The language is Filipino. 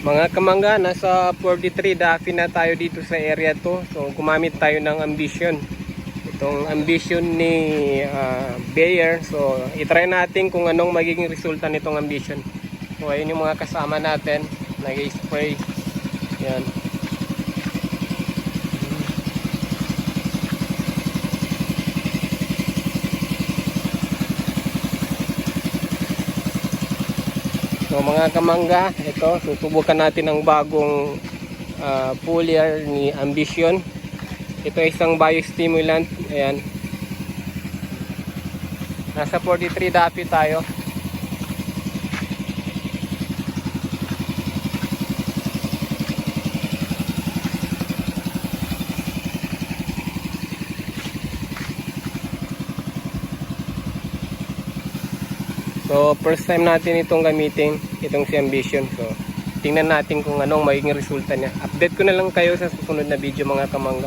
Mga kamangga, nasa 43 Daffy na tayo dito sa area to. So gumamit tayo ng Ambition. Itong Ambition ni ah, Bayer. So itry natin kung anong magiging resulta nitong Ambition. So ayun yung mga kasama natin. Nag-spray. Yan. So mga kamangga, ito susubukan natin ang bagong uh, foliar ni Ambition. Ito isang biostimulant. Ayan. Nasa 43 dapi tayo. So, first time natin itong gamitin, itong si Ambition. So, tingnan natin kung anong magiging resulta niya. Update ko na lang kayo sa susunod na video mga kamangga.